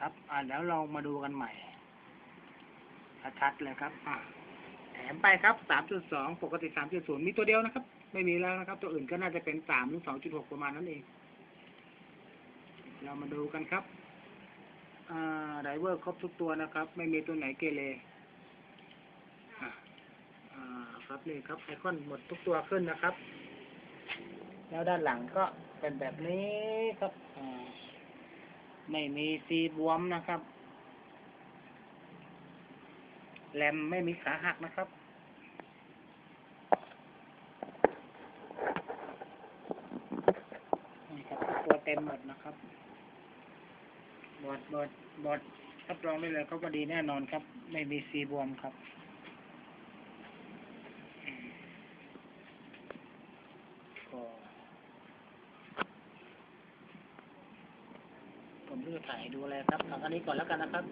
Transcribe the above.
ครับอ่าแล้วเรามาดูกันใหม่ชัดๆเลยครับ อ่าแถมไปครับสามจุดสองปกติสามจุดศูนย์มีตัวเดียวนะครับ ไม่มีแล้วนะครับ ตัวอื่นก็น่าจะเป็นสามหรือสองจุดหกประมาณนั้นเอง เรามาดูกันครับ อ่าไดเวอร์ครบทุกตัวนะครับ ไม่มีตัวไหนเกเรอ่าครับนี่ครับไอคอนหมดทุกตัวขึ้นนะครับ แล้วด้านหลังก็เป็นแบบนี้ครับอ่า ไม่มีซีบวมนะครับแรมไม่มีขาหักนะครับ นี่ครับตัวเต็มหมดนะครับ บอดบอดบอดรับรองได้เลยเขาก็ดีแน่นอนครับ ไม่มีซีบวมครับก็ ผมจะถ่ายดูแลครับหลังอันนี้ก่อนแล้วกันนะครับ